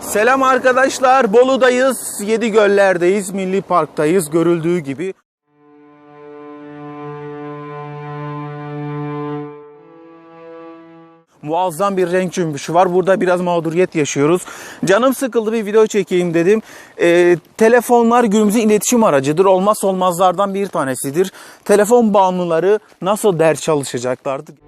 Selam arkadaşlar. Bolu'dayız. Yedi Göller'deyiz. Milli Park'tayız. Görüldüğü gibi. Muazzam bir renk cümbüşü var. Burada biraz mağduriyet yaşıyoruz. Canım sıkıldı bir video çekeyim dedim. Ee, telefonlar günümüzün iletişim aracıdır. Olmazsa olmazlardan bir tanesidir. Telefon bağımlıları nasıl ders çalışacaklardı?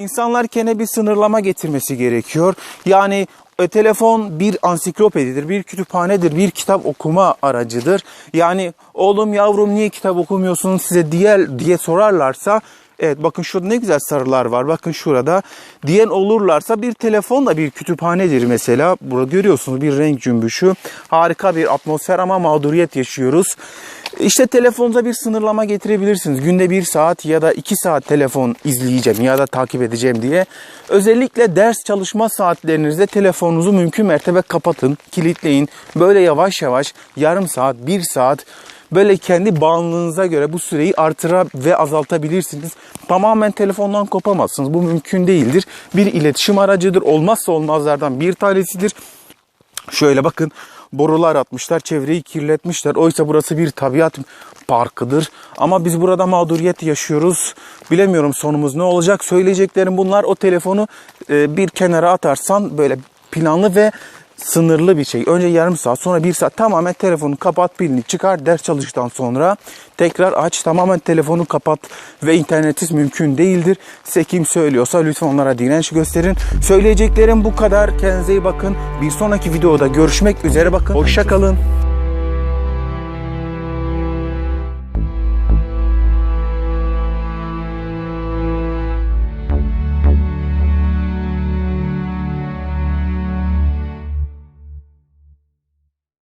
İnsanlar kendine bir sınırlama getirmesi gerekiyor. Yani e, telefon bir ansiklopedidir, bir kütüphanedir, bir kitap okuma aracıdır. Yani oğlum yavrum niye kitap okumuyorsun size diğer diye sorarlarsa Evet bakın şurada ne güzel sarılar var. Bakın şurada diyen olurlarsa bir telefon da bir kütüphanedir mesela. Burada görüyorsunuz bir renk cümbüşü. Harika bir atmosfer ama mağduriyet yaşıyoruz. İşte telefonunuza bir sınırlama getirebilirsiniz. Günde bir saat ya da iki saat telefon izleyeceğim ya da takip edeceğim diye. Özellikle ders çalışma saatlerinizde telefonunuzu mümkün mertebe kapatın, kilitleyin. Böyle yavaş yavaş yarım saat, bir saat Böyle kendi bağımlılığınıza göre bu süreyi artıra ve azaltabilirsiniz. Tamamen telefondan kopamazsınız. Bu mümkün değildir. Bir iletişim aracıdır. Olmazsa olmazlardan bir tanesidir. Şöyle bakın borular atmışlar, çevreyi kirletmişler. Oysa burası bir tabiat parkıdır. Ama biz burada mağduriyet yaşıyoruz. Bilemiyorum sonumuz ne olacak. Söyleyeceklerim bunlar. O telefonu e, bir kenara atarsan böyle planlı ve sınırlı bir şey. Önce yarım saat sonra bir saat tamamen telefonu kapat pilini çıkar ders çalıştıktan sonra tekrar aç tamamen telefonu kapat ve internetsiz mümkün değildir. Size kim söylüyorsa lütfen onlara direnç gösterin. Söyleyeceklerim bu kadar. Kendinize iyi bakın. Bir sonraki videoda görüşmek üzere bakın. Hoşça kalın.